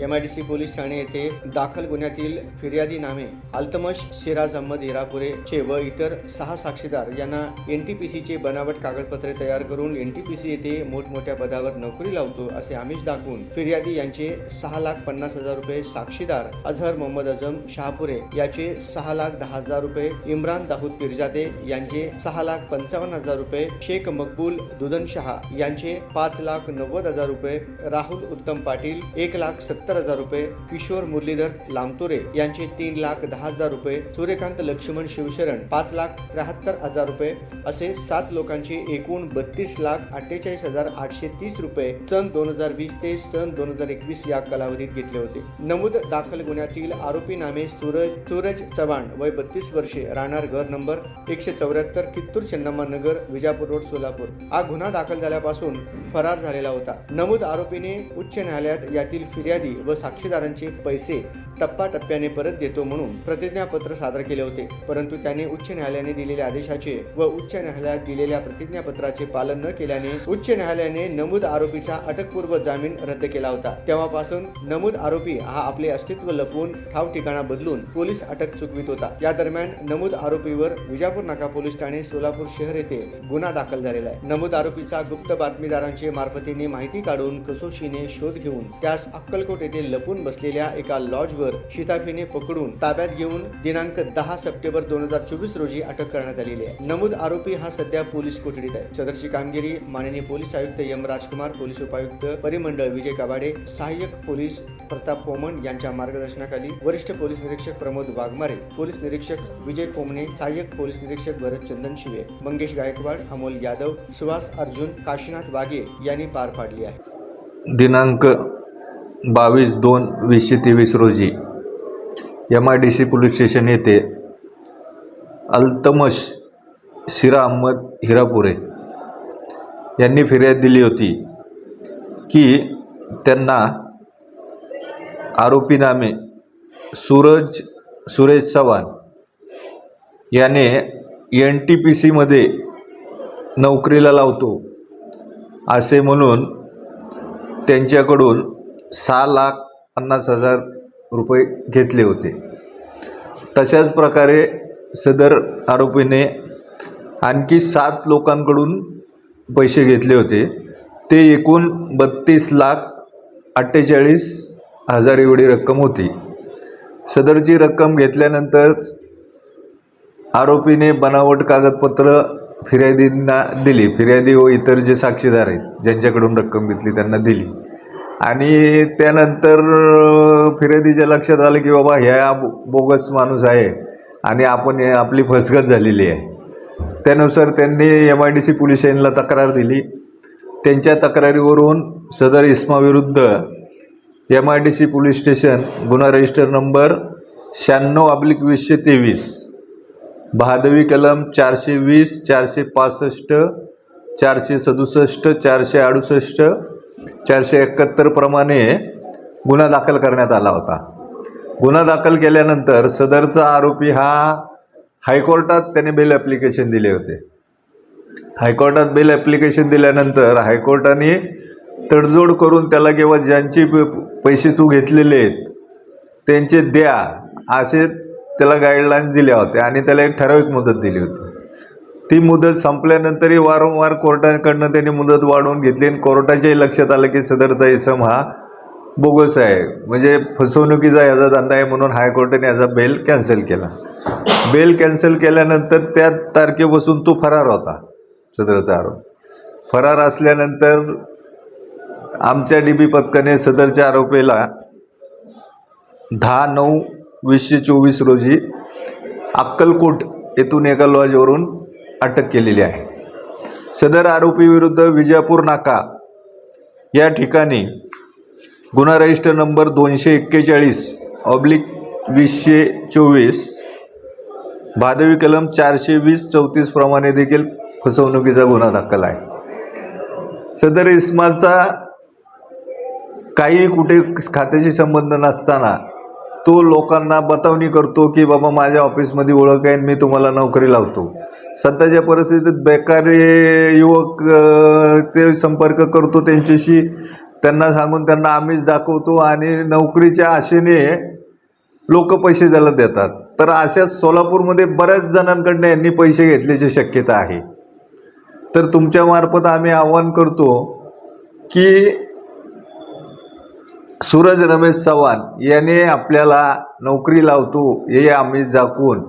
M I D C police Thane येथे दाखल गुन्ह्यातील फिर्यादी नामे अल्तमश सिराज अहमद इरापुरे चे व इतर सहा साक्षीदार यांना एन टी पी सीचे बनावट कागदपत्रे तयार करून एन टी पी सी येथे मोठमोठ्या पदावर नोकरी लावतो असे आमिष दाखवून फिर्यादी यांचे सहा लाख पन्नास हजार रुपये साक्षीदार अझहर मोहम्मद अजम शहापुरे याचे सहा लाख दहा हजार रुपये इम्रान दाऊद पिरजादे यांचे सहा लाख पंचावन्न हजार रुपये शेख मकबूल दुदन शहा यांचे पाच लाख नव्वद हजार रुपये राहुल उत्तम पाटील एक लाख सत्तर हजार रुपये किशोर मुरलीधर लामतुरे यांचे तीन लाख दहा हजार रुपये सूर्यकांत लक्ष्मण शिवशरण पाच लाख त्र्याहत्तर हजार रुपये असे सात लोकांचे एकूण बत्तीस लाख अठ्ठेचाळीस हजार आठशे तीस रुपये सन दोन हजार वीस ते सन दोन हजार एकवीस या कालावधीत घेतले होते. नमूद दाखल गुन्ह्यातील आरोपी नामे सूरज सूरज चव्हाण वय बत्तीस वर्षे राहणार घर नंबर एकशे चौऱ्याहत्तर कित्तूर चेन्नम्मा नगर विजापूर रोड सोलापूर. हा गुन्हा दाखल झाल्यापासून फरार झालेला होता. नमूद आरोपीने उच्च न्यायालयात यातील फिर्यादी व साक्षीदारांचे पैसे टप्प्याटप्प्याने परत देतो म्हणून प्रतिज्ञापत्र सादर केले होते. परंतु त्याने उच्च न्यायालयाने दिलेल्या आदेशाचे व उच्च न्यायालयात दिलेल्या प्रतिज्ञापत्राचे पालन न केल्याने उच्च न्यायालयाने नमूद आरोपीचा अटकपूर्व जामीन रद्द केला होता. तेव्हापासून नमूद आरोपी हा आपले अस्तित्व लपवून ठाव ठिकाणा बदलून पोलीस अटक चुकवित होता. या दरम्यान नमूद आरोपीवर विजापूर नाका पोलीस ठाणे सोलापूर शहर येथे गुन्हा दाखल झालेला आहे. नमूद आरोपीचा गुप्त बातमीदारांचे मार्फतीने माहिती काढून कसोशीने शोध घेऊन त्यास अक्कलकोट येथे लपून बसलेल्या एका लॉजवर शिताफीने पकडून ताब्यात घेऊन दिनांक दहा सप्टेंबर दोन हजार चोवीस रोजी अटक करण्यात आलेली आहे. नमूद आरोपी हा सध्या पोलीस कोठडीत आहे. सदरची कामगिरी माननीय पोलीस आयुक्त एम राजकुमार पोलीस उपायुक्त परिमंडळ विजय कबाडे सहाय्यक पोलीस प्रताप पोमण यांच्या मार्गदर्शनाखाली वरिष्ठ पोलीस निरीक्षक प्रमोद वाघमारे पोलीस निरीक्षक विजय कोमणे सहाय्यक पोलीस निरीक्षक भरत चंदन शिवे मंगेश गायकवाड अमोल यादव सुहास अर्जुन काशीनाथ वाघे यांनी पार पाडली आहे. दिनांक बावीस दोन वीसशे तेवीस रोजी M I D C police station येथे अल्तमश शिरा अहमद हिरापुरे यांनी फिर्याद दिली होती की त्यांना आरोपी नामे सूरज सुरेश चव्हाण याने एन टी पी सीमध्ये नोकरीला लावतो असे म्हणून त्यांच्याकडून सहा लाख पन्नास हजार रुपये घेतले होते. तशाच प्रकारे सदर आरोपीने आणखी सात लोकांकडून पैसे घेतले होते. ते एकूण बत्तीस लाख अठ्ठेचाळीस हजार एवढी रक्कम होती. सदरची रक्कम घेतल्यानंतरच आरोपीने बनावट कागदपत्र फिर्यादींना दिली. फिर्यादी व इतर जे साक्षीदार आहेत ज्यांच्याकडून रक्कम घेतली त्यांना दिली. आणि त्यानंतर फिर्यादीच्या लक्षात आलं की बाबा ह्या बो- बोगस माणूस आहे आणि आपण आपली फसगत झालेली आहे. त्यानुसार त्यांनी M I D C police स्टेशनला तक्रार दिली. त्यांच्या तक्रारीवरून सदर इस्माविरुद्ध M I D C police station गुन्हा रजिस्टर नंबर शहाण्णव अब्लिक वीसशे तेवीस बहादवी कलम चारशे वीस चारशे पासष्ट चारशे सदुसष्ट चारशे अडुसष्ट चारशे एकाहत्तरप्रमाणे गुन्हा दाखल करण्यात आला होता. गुन्हा दाखल केल्यानंतर सदरचा आरोपी हा हायकोर्टात त्याने बेल ॲप्लिकेशन दिले होते. हायकोर्टात बेल ॲप्लिकेशन दिल्यानंतर हायकोर्टाने तडजोड करून त्याला किंवा ज्यांचे प- पैसे तू घेतलेले आहेत त्यांचे द्या असे त्याला गाईडलाईन्स दिल्या होत्या आणि त्याला एक ठराविक मुदत दिली होती. ती मुदत संपल्यानंतरही वारंवार कोर्टाकडनं त्यांनी मुदत वाढवून घेतली. आणि कोर्टाच्याही लक्षात आलं की सदरचा इसम हा बोगस आहे. म्हणजे फसवणुकीचा याचा धंदा आहे म्हणून हायकोर्टाने याचा बेल कॅन्सल केला. बेल कॅन्सल केल्यानंतर त्या तारखेपासून तो फरार होता सदरचा आरोप. फरार असल्यानंतर आमच्या डी बी पथकाने सदरच्या आरोपीला दहा नऊ वीसशे चोवीस रोजी अक्कलकोट येथून एका लॉजवरून अटक केलेली आहे. सदर आरोपीविरुद्ध विजापूर नाका या ठिकाणी गुन्हा रजिस्टर नंबर दोनशे एक्केचाळीस ऑब्लिक वीसशे चोवीस भादवी कलम चारशे वीस चौतीस प्रमाणे देखील फसवणुकीचा गुन्हा दाखल आहे. सदर इस्मालचा काही कुठे खात्याशी संबंध नसताना तो लोकांना बतावणी करतो की बाबा माझ्या ऑफिसमध्ये ओळख आहे आणि मी तुम्हाला नोकरी लावतो. सध्याच्या परिस्थितीत बेकारी युवक ते संपर्क करतो त्यांच्याशी. त्यांना सांगून त्यांना आम्हीच दाखवतो आणि नोकरीच्या आशेने लोक पैसे ज्याला देतात. तर अशा सोलापूरमध्ये बऱ्याच जणांकडनं यांनी पैसे घेतल्याची शक्यता आहे. तर तुमच्यामार्फत आम्ही आवाहन करतो की सूरज रमेश चव्हाण याने आपल्याला नोकरी लावतो हे आम्ही दाखवून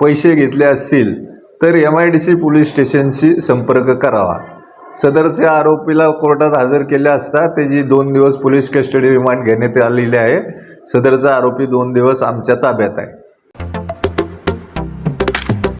पैसे घेतले असतील. तर M I D C police स्टेशनशी संपर्क करावा. सदरच्या आरोपीला कोर्टात हजर केले असता त्याची दोन दिवस पोलीस कस्टडी रिमांड घेण्यात आलेली आहे. सदरचा आरोपी दोन दिवस आमच्या ताब्यात आहे.